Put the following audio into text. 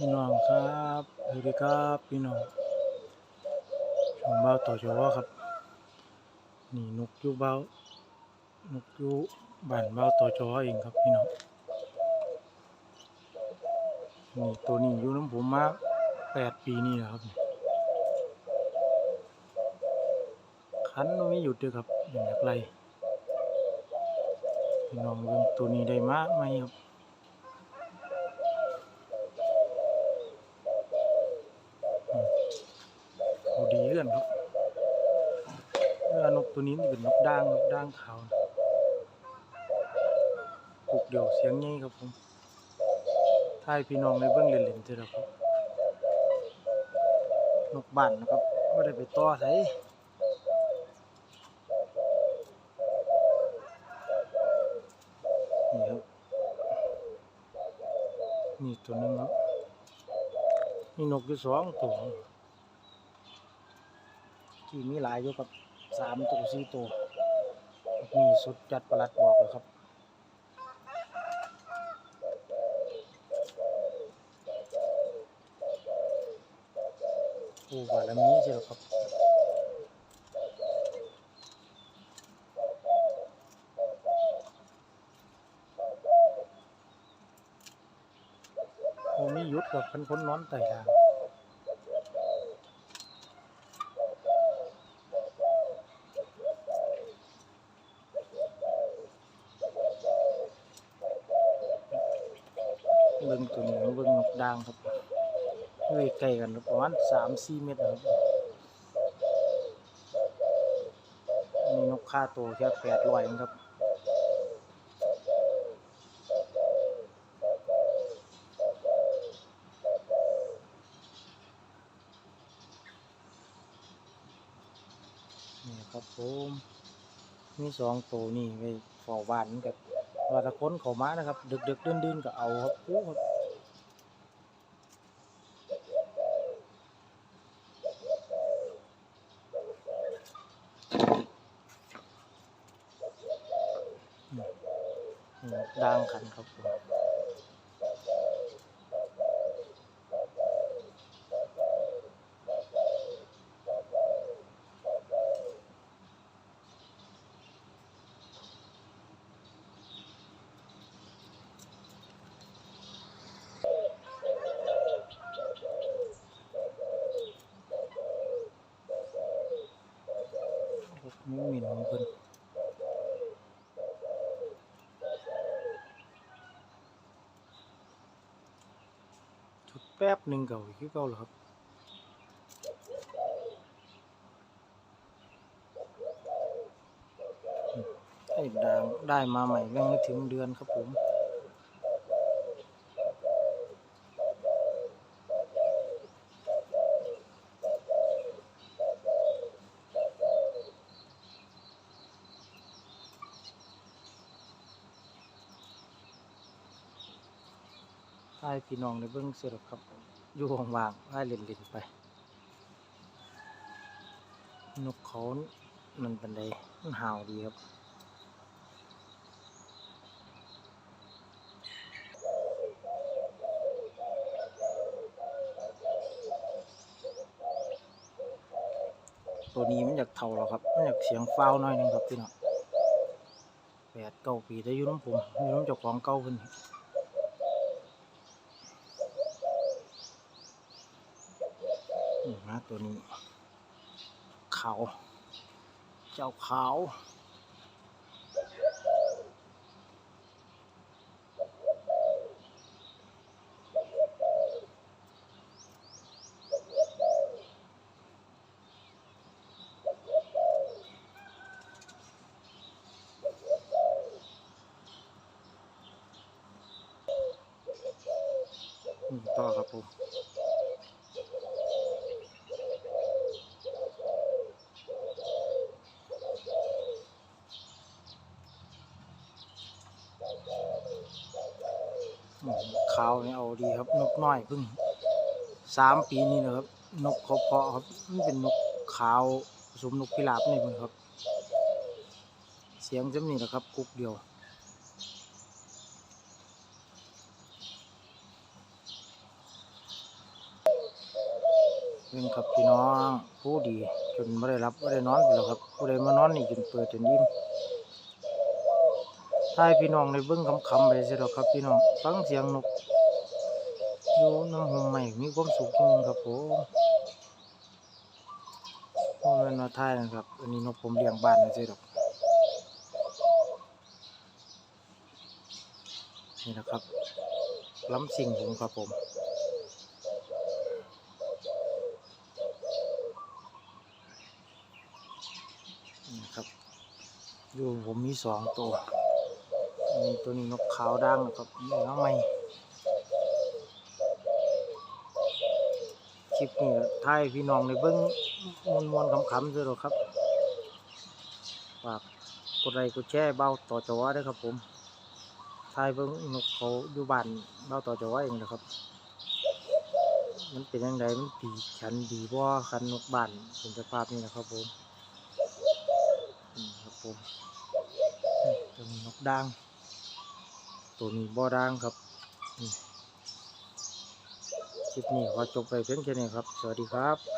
พี่น้องครับสวัสดีครับพี่น้องชมเบ้าต่อจอครับ นี่นกอยู่เบ้านกอยู่บ้านเบ้าต่อจอเองครับพี่น้อง นี่ตัวนี้อยู่น้ำผมมาแปดปีนี่แหละครับ คันไม่หยุดเลยครับอย่างไรพี่น้องเบิ่งตัวนี้ได้มาไหมครับ เขาดีเลื่อนครับเื่อนกตัวนี้เป็นนกด่างครับด่างขาวปลุกเดี่ยวเสียงใหญ่ครับผมท้ายพี่น้องในเบื้องเล่นๆเถอะครับ นกบ้านนะครับไม่ได้ไปต่อใส่นี่ครับ นี่ตัวหนึงครับ นี่นกอยู่สองตัว ที่มีหลายอยู่กับสามตัวสี่ตัวนี่สุดจัดประหลัดบอกเลยครับโอ้บารมีใช่หรอครับโอ้มีหยุดกับพันพ้นนอนไต่ทาง งตัวนี้เบิ่งนกด่างครับอยู่ใกลกันประมาณสามสี่เมตรครับมีนกค่าตัวแค่แปดร้อยครับนี่ครับผมมีสองตัวนี่ไว้เฝ้าบ้านกับ ว่าถ้าคนเขามานะครับ ดึกดึกดื่นดื่นก็เอาครับโอ้ครับด่างขันครับผม ไม่มีหนองเพิ่นจุดแป๊บหนึ่งเก่าอีกคือเก่าเหรอครับได้ดางได้มาใหม่ยังไม่ถึงเดือนครับผม ให้พี่น้องในเบื้องเสร็จครับ อยู่ว่างๆให้เล่นๆไป นกเขามันเป็นไดมันห่าวดีครับตัวนี้มันอยากเท่าแล้วครับ มันอยากเสียงฟ้าวหน่อยหนึงครับพี่น้องแปดเก้าปีได้อยู่น้ำผมอยู่น้ำเจ้าของเก้าเพิ่น นี่นะตัวนี้ เขา เจ้าขาวอืมต่อครับผม อืม ขาวนี่เอาดีครับ นกน้อยเพิ่งสามปีนี่นะครับ นกเขาเพาะครับมันเป็นนกขาวผสมนกพิราบนี่เพิ่งครับ เสียงจำนี่แหละครับกุกเดียวเรื่งครับพี่น้องผู้ดีจนไม่ได้รับไม่ได้นอนไปแล้วครับผู้ใดมานอนนี่จนเปิดจนยิ้ม ถ้าให้พี่น้องในเบิ้องคำๆไปเสียดอกครับพี่น้องฟังเสียงนกอยู่น้ำหมใหม่มีความสุขจริงครับผมพ่อแม่นมาท่ายนะครับ อันนี้นกผมเลี้ยงบ้านนะเสียดอกนี่นะครับล้ำสิ่งผมครับผมนี่ครับอยู่ผมมีสองตัว มีตัวนี้นกขาวด่างนะครับนี่น้อใหม่คลิปนี้ก็ถ่ายพี่น้องในเบิ้งมวนมวนขำๆด้วยหรอกครับฝากกดไลค์กดแชร์เบ้าต่อจอได้วยครับผมถ่ายเบิ้งนกเขาอยู่บ้านเบ้าต่อจอเองนะครับ มันเป็นยังไงมันดีชันดีบ่คันนกบ้านเป็นสภาพนี้นะครับผมนี่ครับผมตัวนี้นกด่าง ตัวนี้บ่อด่างครับคลิปนี้ขอจบไปเพียงแค่นี้ครับ สวัสดีครับ